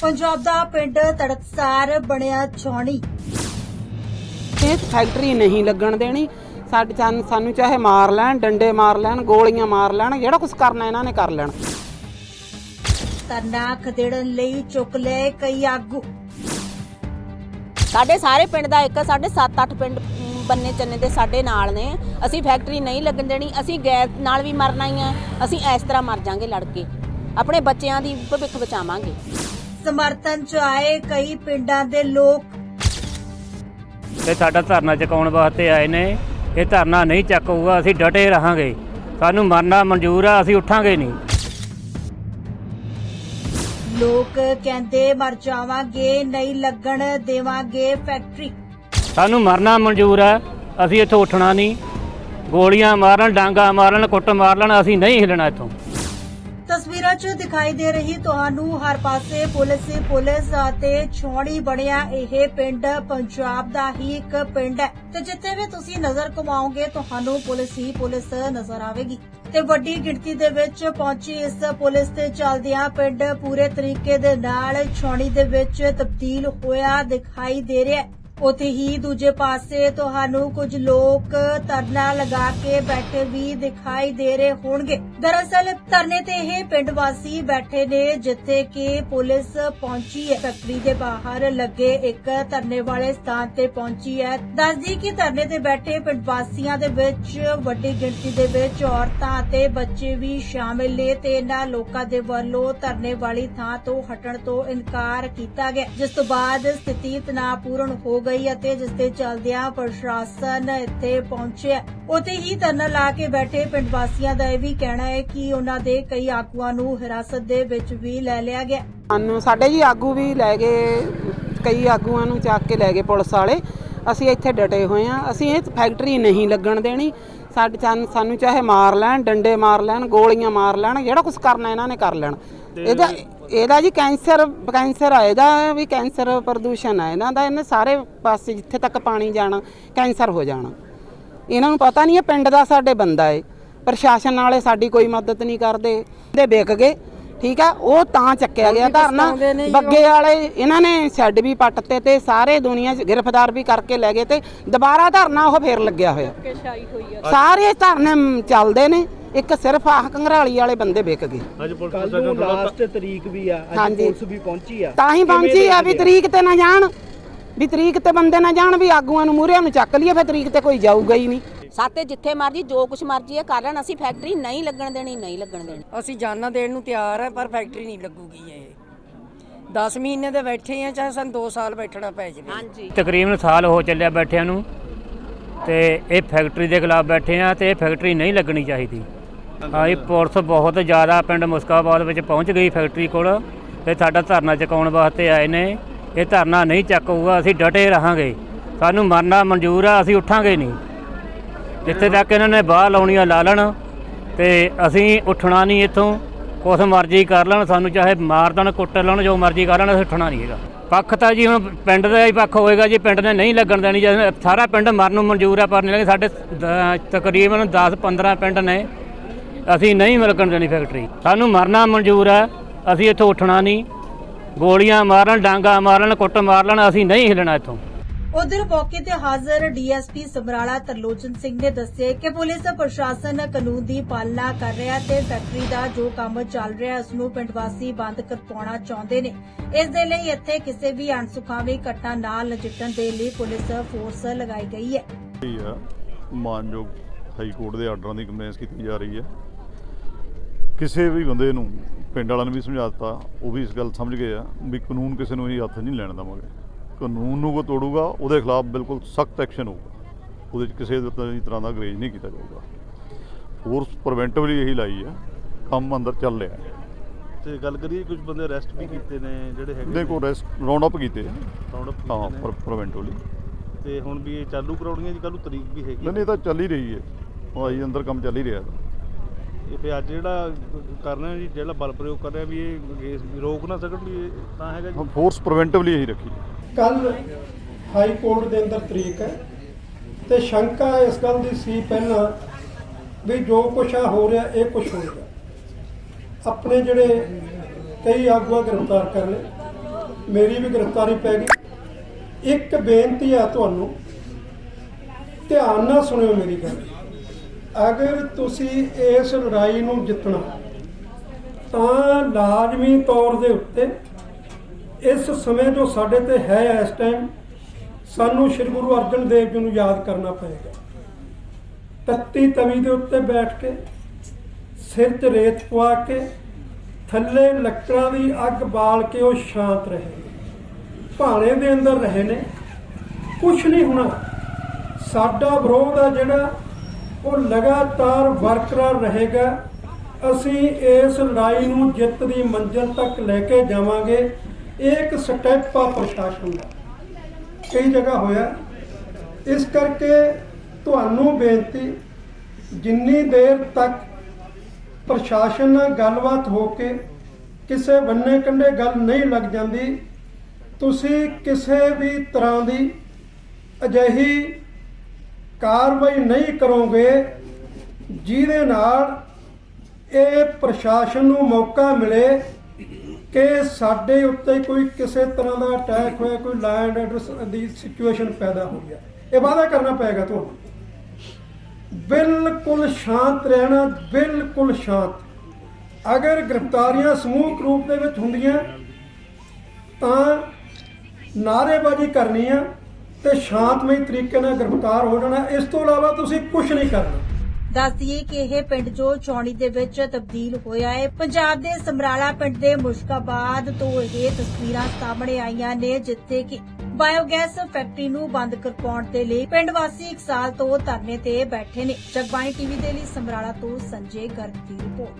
ਪੰਜਾਬ ਦਾ ਪਿੰਡ ਤੜਕਸਾਰ ਬਣਿਆ ਛਾਉਣੀ। ਇਹ ਫੈਕਟਰੀ ਨਹੀਂ ਲੱਗਣ ਦੇਣੀ। ਸਾਡੇ ਸਾਨੂੰ ਸਾਨੂੰ ਚਾਹੇ ਮਾਰ ਲੈਣ ਡੰਡੇ ਮਾਰ ਲੈਣ ਗੋਲੀਆਂ ਮਾਰ ਲੈਣ ਜਿਹੜਾ ਕੁਝ ਕਰਨਾ ਇਹਨਾਂ ਨੇ ਕਰ ਲੈਣ। ਤਰਨਾ ਖਦੇੜਨ ਲਈ ਚੁੱਕ ਲਏ ਕਈ ਆਗੂ। ਸਾਡੇ ਸਾਰੇ ਪਿੰਡ ਦਾ ਇੱਕ ਸਾਡੇ 7-8 ਪਿੰਡ ਬੰਨੇ ਚੰਨੇ ਦੇ ਸਾਡੇ ਨਾਲ ਨੇ। ਅਸੀਂ ਫੈਕਟਰੀ ਨਹੀਂ ਲੱਗਣ ਦੇਣੀ ਅਸੀਂ ਗੈਸ ਨਾਲ ਵੀ ਮਰਨਾ ਹੀ ਆ ਅਸੀਂ ਇਸ ਤਰ੍ਹਾਂ ਮਰ ਜਾਾਂਗੇ ਲੜ ਕੇ ਆਪਣੇ ਬੱਚਿਆਂ ਦੀ ਭਵਿੱਖ ਬਚਾਵਾਂਗੇ। ਸਮਰਥਨ ਚ ਆਏ ਕਈ ਪਿੰਡਾਂ ਦੇ ਲੋਕ। ਤੇ ਸਾਡਾ ਧਰਨਾ ਚੁਕਾਉਣ ਵਾਸਤੇ ਆਏ ਨੇ। ਇਹ ਧਰਨਾ ਨਹੀਂ ਚੱਕੂਗਾ ਅਸੀਂ ਡਟੇ ਰਹਾਂਗੇ। ਸਾਨੂੰ ਮਰਨਾ ਮਨਜ਼ੂਰ ਆ ਅਸੀਂ ਉੱਠਾਂਗੇ ਨਹੀਂ। ਲੋਕ ਕਹਿੰਦੇ ਮਰ ਜਾਵਾਂਗੇ ਨਹੀਂ ਲੱਗਣ ਦੇਵਾਂਗੇ ਫੈਕਟਰੀ। ਸਾਨੂੰ ਮਰਨਾ ਮਨਜ਼ੂਰ ਆ ਅਸੀਂ ਇੱਥੋਂ ਉੱਠਣਾ ਨਹੀਂ। ਗੋਲੀਆਂ ਮਾਰਨ ਡਾਂਗਾ ਮਾਰਨ ਕੁੱਟ ਮਾਰ ਲੈਣ ਅਸੀਂ ਨਹੀਂ ਹਿੱਲਣਾ ਇੱਥੋਂ। 'ਚ ਦਿਖਾਈ ਦੇ ਰਹੀ ਤੁਹਾਨੂੰ ਹਰ ਪਾਸੇ ਪੁਲਿਸ ਹੀ ਪੁਲਿਸ ਅਤੇ ਛੋੜੀ ਬਣਿਆ ਇਹ ਪਿੰਡ ਪੰਜਾਬ ਦਾ ਹੀ ਇੱਕ ਪਿੰਡ ਹੈ। ਤੇ ਜਿੱਥੇ ਵੀ ਤੁਸੀਂ ਨਜ਼ਰ ਘੁਮਾਓਗੇ, ਤੁਹਾਨੂੰ ਪੁਲਿਸ ਹੀ ਪੁਲਿਸ ਨਜ਼ਰ ਆਵੇਗੀ। ਤੇ ਵੱਡੀ ਗਿਣਤੀ ਦੇ ਵਿੱਚ ਪਹੁੰਚੀ ਇਸ ਪੁਲਿਸ ਤੇ ਚੱਲਦਿਆਂ ਪਿੰਡ ਪੂਰੇ ਤਰੀਕੇ ਦੇ ਨਾਲ ਛੋਣੀ ਦੇ ਵਿੱਚ ਤਬਦੀਲ ਹੋਇਆ ਦਿਖਾਈ ਦੇ ਰਿਹਾ ਹੈ। ਉਥੇ ਹੀ ਦੂਜੇ ਪਾਸੇ ਤੁਹਾਨੂੰ ਕੁਝ ਲੋਕ ਧਰਨਾ ਲਗਾ ਕੇ ਬੈਠੇ ਵੀ ਦਿਖਾਈ ਦੇ ਰਹੇ ਹੋਣਗੇ। ਦਰਅਸਲ ਧਰਨੇ ਤੇ ਇਹ ਪਿੰਡ ਵਾਸੀ ਬੈਠੇ ਨੇ, ਜਿੱਥੇ ਕਿ ਪੁਲਿਸ ਪਹੁੰਚੀ ਹੈ। ਫੈਕਟਰੀ ਦੇ ਬਾਹਰ ਲੱਗੇ ਇੱਕ ਧਰਨੇ ਵਾਲੇ ਸਥਾਨ ਤੇ ਪਹੁੰਚੀ ਹੈ। ਦੱਸਦੀ ਕਿ ਧਰਨੇ ਤੇ ਬੈਠੇ ਪਿੰਡ ਵਾਸੀਆਂ ਦੇ ਵਿੱਚ ਵੱਡੀ ਗਿਣਤੀ ਦੇ ਵਿੱਚ ਔਰਤਾਂ ਅਤੇ ਬੱਚੇ ਵੀ ਸ਼ਾਮਿਲ ਨੇ ਤੇ ਇਹਨਾਂ ਲੋਕਾਂ ਦੇ ਵੱਲੋਂ ਧਰਨੇ ਵਾਲੀ ਥਾਂ ਤੋਂ ਹਟਣ ਤੋਂ ਇਨਕਾਰ ਕੀਤਾ ਗਿਆ। ਜਿਸ ਤੋਂ ਬਾਅਦ ਸਥਿਤੀ ਤਣਾਅਪੂਰਨ ਹੋ ਗਈ ਅਤੇ ਜਿਸ ਦੇ ਚੱਲਦਿਆਂ ਪ੍ਰਸ਼ਾਸਨ ਇੱਥੇ ਪਹੁੰਚਿਆ। ਉਤੇ ਹੀ ਧਰਨਾ ਲਾ ਕੇ ਬੈਠੇ ਪਿੰਡ ਵਾਸੀਆਂ ਦਾ ਇਹ ਵੀ ਕਹਿਣਾ ਹੈ ਕਿ ਉਹਨਾਂ ਦੇ ਕਈ ਆਗੂਆਂ ਨੂੰ ਹਿਰਾਸਤ ਦੇ ਵਿੱਚ ਵੀ ਲੈ ਲਿਆ ਗਿਆ। ਸਾਨੂੰ ਸਾਡੇ ਜੀ ਆਗੂ ਵੀ ਲੈ ਗਏ ਕਈ ਆਗੂਆਂ ਨੂੰ ਚੱਕ ਕੇ ਲੈ ਗਏ ਪੁਲਿਸ ਵਾਲੇ। ਅਸੀਂ ਇੱਥੇ ਡਟੇ ਹੋਏ ਆ ਅਸੀਂ ਇਹ ਫੈਕਟਰੀ ਨਹੀਂ ਲੱਗਣ ਦੇਣੀ। ਸਾਡੇ ਸਾਨੂੰ ਸਾਨੂੰ ਚਾਹੇ ਮਾਰ ਲੈਣ ਡੰਡੇ ਮਾਰ ਲੈਣ ਗੋਲੀਆਂ ਮਾਰ ਲੈਣ ਜਿਹੜਾ ਕੁਝ ਕਰਨਾ ਇਹਨਾਂ ਨੇ ਕਰ ਲੈਣ। ਇਹਦਾ ਇਹਦਾ ਜੀ ਕੈਂਸਰ ਕੈਂਸਰ ਆ ਇਹਦਾ ਵੀ ਕੈਂਸਰ ਪ੍ਰਦੂਸ਼ਣ ਆ। ਇਹਨਾਂ ਦਾ ਇਹਨੇ ਸਾਰੇ ਪਾਸੇ ਜਿੱਥੇ ਤੱਕ ਪਾਣੀ ਜਾਣਾ ਕੈਂਸਰ ਹੋ ਜਾਣਾ। ਇਹਨਾਂ ਨੂੰ ਪਤਾ ਨਹੀਂ ਇਹ ਪਿੰਡ ਦਾ ਸਾਡੇ ਬੰਦਾ ਏ। ਪ੍ਰਸ਼ਾਸਨ ਵਾਲੇ ਸਾਡੀ ਕੋਈ ਮਦਦ ਨਹੀਂ ਕਰਦੇ ਦੇ ਵਿਕ ਗਏ ਠੀਕ ਆ ਉਹ ਤਾਂ ਚੱਕਿਆ ਗਿਆ ਧਰਨਾ। ਬੱਗੇ ਵਾਲੇ ਇਹਨਾਂ ਨੇ ਸ਼ੈੱਡ ਵੀ ਪੱਟਤੇ ਤੇ ਸਾਰੇ ਦੁਨੀਆ 'ਚ ਗ੍ਰਿਫਤਾਰ ਵੀ ਕਰਕੇ ਲੈ ਗਏ ਤੇ ਦੁਬਾਰਾ ਧਰਨਾ ਉਹ ਫੇਰ ਲੱਗਿਆ ਹੋਇਆ। ਸਾਰੇ ਧਰਨੇ ਚੱਲਦੇ ਨੇ ਇੱਕ ਸਿਰਫ ਆਹ ਕੰਗਰਾਲੀ ਵਾਲੇ ਬੰਦੇ ਵਿਕ ਗਏ। ਕੱਲ ਨੂੰ ਲਾਸਟ ਤਰੀਕ ਵੀ ਆ ਅੱਜ। ਪੁਲਿਸ ਵੀ ਪਹੁੰਚੀ ਆ। ਤਾਂ ਹੀ ਪਹੁੰਚੀ ਆ ਵੀ ਤਰੀਕ ਤੇ ਨਾ ਜਾਣ ਵੀ ਤਰੀਕ ਤੇ ਬੰਦੇ ਨਾ ਜਾਣ ਵੀ ਆਗੂਆਂ ਨੂੰ ਮੂਹਰਿਆਂ ਨੂੰ ਚੱਕ ਲਈਏ ਫਿਰ ਤਰੀਕ ਤੇ ਕੋਈ ਜਾਊਗਾ ਹੀ ਨਹੀਂ। ਸਾਤੇ ਜਿੱਥੇ ਮਰਜ਼ੀ ਜੋ ਕੁਛ ਮਰਜ਼ੀ ਹੈ ਕਰ ਲੈਣ ਅਸੀਂ ਫੈਕਟਰੀ ਨਹੀਂ ਲੱਗਣ ਦੇਣੀ ਨਹੀਂ ਲੱਗਣ ਦੇਣੀ। ਅਸੀਂ ਜਾਨਾਂ ਦੇਣ ਨੂੰ ਤਿਆਰ ਹੈ ਪਰ ਫੈਕਟਰੀ ਨਹੀਂ ਲੱਗੂਗੀ ਇਹ। 10 ਮਹੀਨੇ ਦੇ ਬੈਠੇ ਆ ਚਾਹੇ ਸਾਨੂੰ 2 ਸਾਲ ਬੈਠਣਾ ਪੈ ਜਾਵੇ। ਹਾਂਜੀ। ਤਕਰੀਬਨ ਸਾਲ ਹੋ ਚੱਲਿਆ ਬੈਠਿਆਂ ਨੂੰ ਤੇ ਇਹ ਫੈਕਟਰੀ ਦੇ ਖਿਲਾਫ ਬੈਠੇ ਆ ਤੇ ਇਹ ਫੈਕਟਰੀ ਨਹੀਂ ਲੱਗਣੀ ਚਾਹੀਦੀ। ਹਾਂ ਇਹ ਪੁਲਿਸ ਬਹੁਤ ਜ਼ਿਆਦਾ ਪਿੰਡ ਮੁਸਕਾਬਾਦ ਵਿੱਚ ਪਹੁੰਚ ਗਈ ਫੈਕਟਰੀ ਕੋਲ ਤੇ ਸਾਡਾ ਧਰਨਾ ਚੁਕਾਉਣ ਵਾਸਤੇ ਆਏ ਨੇ। ਇਹ ਧਰਨਾ ਨਹੀਂ ਚੱਕੂਗਾ ਅਸੀਂ ਡਟੇ ਰਹਾਂਗੇ। ਸਾਨੂੰ ਮਰਨਾ ਮਨਜ਼ੂਰ ਆ ਅਸੀਂ ਉੱਠਾਂਗੇ ਨਹੀਂ। ਜਿੱਥੇ ਤੱਕ ਇਹਨਾਂ ਨੇ ਬਾਹ ਲਾਉਣੀਆਂ ਲਾ ਲੈਣ ਤੇ ਅਸੀਂ ਉੱਠਣਾ ਨਹੀਂ ਇੱਥੋਂ। ਕੁਛ ਮਰਜ਼ੀ ਕਰ ਲੈਣ, ਸਾਨੂੰ ਚਾਹੇ ਮਾਰ ਦੇਣ, ਕੁੱਟ ਲੈਣ, ਜੋ ਮਰਜ਼ੀ ਕਰ ਲੈਣ, ਅਸੀਂ ਉੱਠਣਾ ਨਹੀਂ ਹੈਗਾ। ਪੱਖ ਤਾਂ ਜੀ ਹੁਣ ਪਿੰਡ ਦਾ ਹੀ ਪੱਖ ਹੋਏਗਾ, ਜੀ ਪਿੰਡ ਨੇ ਨਹੀਂ ਲੱਗਣ ਦੇਣੀ, ਜੇ ਸਾਰਾ ਪਿੰਡ ਮਰਨ ਨੂੰ ਮਨਜ਼ੂਰ ਆ, ਪਰ ਨਹੀਂ ਲੱਗੇ, ਸਾਡੇ ਤਕਰੀਬਨ 10 15 ਪਿੰਡ ਨੇ, ਅਸੀਂ ਨਹੀਂ ਲੱਗਣ ਦੇਣੀ ਫੈਕਟਰੀ। ਸਾਨੂੰ ਮਰਨਾ ਮਨਜ਼ੂਰ ਆ, ਅਸੀਂ ਇੱਥੋਂ ਉੱਠਣਾ ਨਹੀਂ। ਗੋਲੀਆਂ ਮਾਰਨ, ਡਾਂਗਾ ਮਾਰਨ, ਕੁੱਟ ਮਾਰ ਲੈਣ, ਅਸੀਂ ਨਹੀਂ ਹਿੱਲਣਾ ਇੱਥੋਂ। ਉਧਰ ਮੌਕੇ ਤੇ ਹਾਜ਼ਰ ਡੀਐਸਪੀ ਸਮਰਾਲਾ ਤਰਲੋਚਨ ਸਿੰਘ ਨੇ ਦੱਸਿਆ ਕਿ ਪੁਲਿਸ ਪ੍ਰਸ਼ਾਸਨ ਕਾਨੂੰਨ ਦੀ ਪਾਲਣਾ ਕਰ ਰਿਹਾ ਤੇ ਫੈਕਟਰੀ ਦਾ ਜੋ ਕੰਮ ਚੱਲ ਰਿਹਾ ਉਸ ਨੂੰ ਪਿੰਡ ਵਾਸੀ ਬੰਦ ਕਰਵਾਉਣਾ ਚਾਹੁੰਦੇ ਨੇ। ਇਸ ਦੇ ਲਈ ਇੱਥੇ ਕਿਸੇ ਵੀ ਅਣਸੁਖਾਵੀ ਘਟਨਾ ਨਾਲ ਨਜਿੱਠਣ ਦੇ ਲਈ ਪੁਲਿਸ ਫੋਰਸ ਲਗਾਈ ਗਈ ਹੈ। ਮਾਨਯੋਗ ਹਾਈ ਕੋਰਟ ਦੇ ਆਰਡਰਾਂ ਦੀ ਕੰਪਲੇਂਸ ਕੀਤੀ ਜਾ ਰਹੀ ਹੈ। ਕਿਸੇ ਵੀ ਬੰਦੇ ਨੂੰ, ਪਿੰਡ ਵਾਲਿਆਂ ਨੇ ਵੀ ਸਮਝਾ ਦਿੱਤਾ, ਉਹ ਵੀ ਇਸ ਗੱਲ ਸਮਝ ਗਏ ਆ ਵੀ ਕਾਨੂੰਨ ਕਿਸੇ ਨੂੰ ਹੀ ਹੱਥ ਨਹੀਂ ਲੈਣ ਦੇਵਾਂਗੇ। ਕਾਨੂੰਨ ਨੂੰ ਕੋ ਤੋੜੂਗਾ ਉਹਦੇ ਖਿਲਾਫ ਬਿਲਕੁਲ ਸਖਤ ਐਕਸ਼ਨ ਹੋਊਗਾ। ਉਹਦੇ 'ਚ ਕਿਸੇ ਤਰ੍ਹਾਂ ਦਾ ਗਰੇਜ ਨਹੀਂ ਕੀਤਾ ਜਾਊਗਾ। ਫੋਰਸ ਪ੍ਰੀਵੈਂਟਿਵਲੀ ਇਹੀ ਲਾਈ ਹੈ ਕੰਮ ਅੰਦਰ ਚੱਲ ਰਿਹਾ ਹੈ। ਤੇ ਗੱਲ ਕਰੀਏ ਕੁਝ ਬੰਦੇ ਅਰੈਸਟ ਵੀ ਕੀਤੇ ਨੇ ਜਿਹੜੇ ਹੈਗੇ ਇਹਦੇ ਕੋਲ ਰੈਸਟ ਰਾਉਂਡ ਅਪ ਕੀਤੇ round up ਹਾਂ। ਪ੍ਰੀਵੈਂਟਿਵਲੀ ਤੇ ਹੁਣ ਵੀ ਇਹ ਚਾਲੂ ਕਰਾਉਣੀਆਂ ਜੀ ਕੱਲ ਨੂੰ ਤਰੀਕ ਵੀ ਹੈਗੀ ਨਹੀਂ ਤਾਂ ਚੱਲ ਹੀ ਰਹੀ ਹੈ। ਉਹ ਆਈ ਅੰਦਰ ਕੰਮ ਚੱਲ ਹੀ ਰਿਹਾ ਇਹਦਾ। ਇਹ ਫਿਰ ਅੱਜ ਜਿਹੜਾ ਕਰਨਾ ਜੀ ਜਿਹੜਾ ਬਲ ਪ੍ਰਯੋਗ ਕਰ ਰਿਹਾ ਵੀ ਇਹ ਰੋਕ ਨਾ ਸਕਣ ਵੀ ਤਾਂ ਹੈਗਾ ਜੀ। ਹਾਂ ਫੋਰਸ ਪ੍ਰੀਵੈਂਟਿਵਲੀ ਇਹੀ ਰੱਖੀ। ਹੈ ਕੱਲ ਹਾਈ ਕੋਰਟ ਦੇ ਅੰਦਰ ਤਰੀਕ ਹੈ ਤੇ ਸ਼ੰਕਾ ਇਸ ਗੱਲ ਦੀ ਸੀ ਪਹਿਲਾਂ ਵੀ ਜੋ ਕੁਛ ਆ ਹੋ ਰਿਹਾ, ਇਹ ਕੁਛ ਹੋ ਰਿਹਾ। ਆਪਣੇ ਜਿਹੜੇ ਕਈ ਆਗੂਆਂ ਗ੍ਰਿਫਤਾਰ ਕਰ ਲਏ, ਮੇਰੀ ਵੀ ਗ੍ਰਿਫਤਾਰੀ ਪੈ ਗਈ। ਇੱਕ ਬੇਨਤੀ ਆ ਤੁਹਾਨੂੰ, ਧਿਆਨ ਨਾਲ ਸੁਣਿਓ ਮੇਰੀ ਗੱਲ। ਅਗਰ ਤੁਸੀਂ ਇਸ ਲੜਾਈ ਨੂੰ ਜਿੱਤਣਾ, ਤਾਂ ਲਾਜ਼ਮੀ ਤੌਰ ਦੇ ਉੱਤੇ ਇਸ ਸਮੇਂ ਜੋ ਸਾਡੇ ਤੇ ਹੈ ਇਸ ਟਾਈਮ ਸਾਨੂੰ ਸ੍ਰੀ ਗੁਰੂ ਅਰਜਨ ਦੇਵ ਜੀ ਨੂੰ ਯਾਦ ਕਰਨਾ ਪਏਗਾ। ਤੱਤੀ ਤਵੀ ਦੇ ਉੱਤੇ ਬੈਠ ਕੇ, ਸਿਰ 'ਚ ਰੇਤ ਪਵਾ ਕੇ, ਥੱਲੇ ਲੱਕੜਾਂ ਦੀ ਅੱਗ ਬਾਲ ਕੇ ਉਹ ਸ਼ਾਂਤ ਰਹੇ ਭਾਣੇ ਦੇ ਅੰਦਰ ਰਹੇ ਨੇ। ਕੁਝ ਨਹੀਂ ਹੋਣਾ। ਸਾਡਾ ਵਿਰੋਧ ਆ ਜਿਹੜਾ, ਉਹ ਲਗਾਤਾਰ ਬਰਕਰਾਰ ਰਹੇਗਾ। ਅਸੀਂ ਇਸ ਲੜਾਈ ਨੂੰ ਜਿੱਤ ਦੀ ਮੰਜ਼ਿਲ ਤੱਕ ਲੈ ਕੇ ਜਾਵਾਂਗੇ। ਇਹ ਇੱਕ ਸਟੈਪ ਆ ਪ੍ਰਸ਼ਾਸਨ ਦਾ। ਕਈ ਜਗ੍ਹਾ ਹੋਇਆ। ਇਸ ਕਰਕੇ ਤੁਹਾਨੂੰ ਬੇਨਤੀ, ਜਿੰਨੀ ਦੇਰ ਤੱਕ ਪ੍ਰਸ਼ਾਸਨ ਨਾਲ ਗੱਲਬਾਤ ਹੋ ਕੇ ਕਿਸੇ ਬੰਨੇ ਕੰਢੇ ਗੱਲ ਨਹੀਂ ਲੱਗ ਜਾਂਦੀ, ਤੁਸੀਂ ਕਿਸੇ ਵੀ ਤਰ੍ਹਾਂ ਦੀ ਅਜਿਹੀ ਕਾਰਵਾਈ ਨਹੀਂ ਕਰੋਗੇ, ਜਿਹਦੇ ਨਾਲ ਇਹ ਪ੍ਰਸ਼ਾਸਨ ਨੂੰ ਮੌਕਾ ਮਿਲੇ ਕਿ ਸਾਡੇ ਉੱਤੇ ਕੋਈ ਕਿਸੇ ਤਰ੍ਹਾਂ ਦਾ ਅਟੈਕ ਹੋਇਆ, ਕੋਈ ਲੈਂਡ ਐਡਰਸ ਦੀ ਸਿਚੁਏਸ਼ਨ ਪੈਦਾ ਹੋ ਗਿਆ। ਇਹ ਵਾਅਦਾ ਕਰਨਾ ਪਏਗਾ ਤੁਹਾਨੂੰ। ਬਿਲਕੁਲ ਸ਼ਾਂਤ ਰਹਿਣਾ, ਬਿਲਕੁਲ ਸ਼ਾਂਤ। ਅਗਰ ਗ੍ਰਿਫਤਾਰੀਆਂ ਸਮੂਹਕ ਰੂਪ ਦੇ ਵਿੱਚ ਹੁੰਦੀਆਂ, ਤਾਂ ਨਾਅਰੇਬਾਜ਼ੀ ਕਰਨੀ ਆ ਤੇ ਸ਼ਾਂਤਮਈ ਤਰੀਕੇ ਨਾਲ ਗ੍ਰਿਫਤਾਰ ਹੋ ਜਾਣਾ। ਇਸ ਤੋਂ ਇਲਾਵਾ ਤੁਸੀਂ ਕੁਝ ਨਹੀਂ ਕਰਨਾ। ਦੱਸ ਦਈਏ ਕਿ ਇਹ ਪਿੰਡ ਜੋ ਚੌਣੀ ਦੇ ਵਿੱਚ ਤਬਦੀਲ ਹੋਇਆ ਹੈ, ਪੰਜਾਬ ਦੇ ਸਮਰਾਲਾ ਪਿੰਡ ਦੇ ਮੁਸ਼ਕਾਬਾਦ ਤੋਂ ਇਹ ਤਸਵੀਰਾਂ ਸਾਹਮਣੇ ਆਈਆਂ ਨੇ, ਜਿੱਥੇ ਕਿ ਬਾਇਓਗੈਸ ਫੈਕਟਰੀ ਨੂੰ ਬੰਦ ਕਰਵਾਉਣ ਦੇ ਲਈ ਪਿੰਡ ਵਾਸੀ 1 ਸਾਲ ਤੋਂ ਧਰਨੇ ਤੇ ਬੈਠੇ ਨੇ। ਜਗਬਾਣੀ ਟੀਵੀ ਦੇ ਲਈ ਸਮਰਾਲਾ ਤੋਂ ਸੰਜੇ ਗਰਗ ਦੀ ਰਿਪੋਰਟ।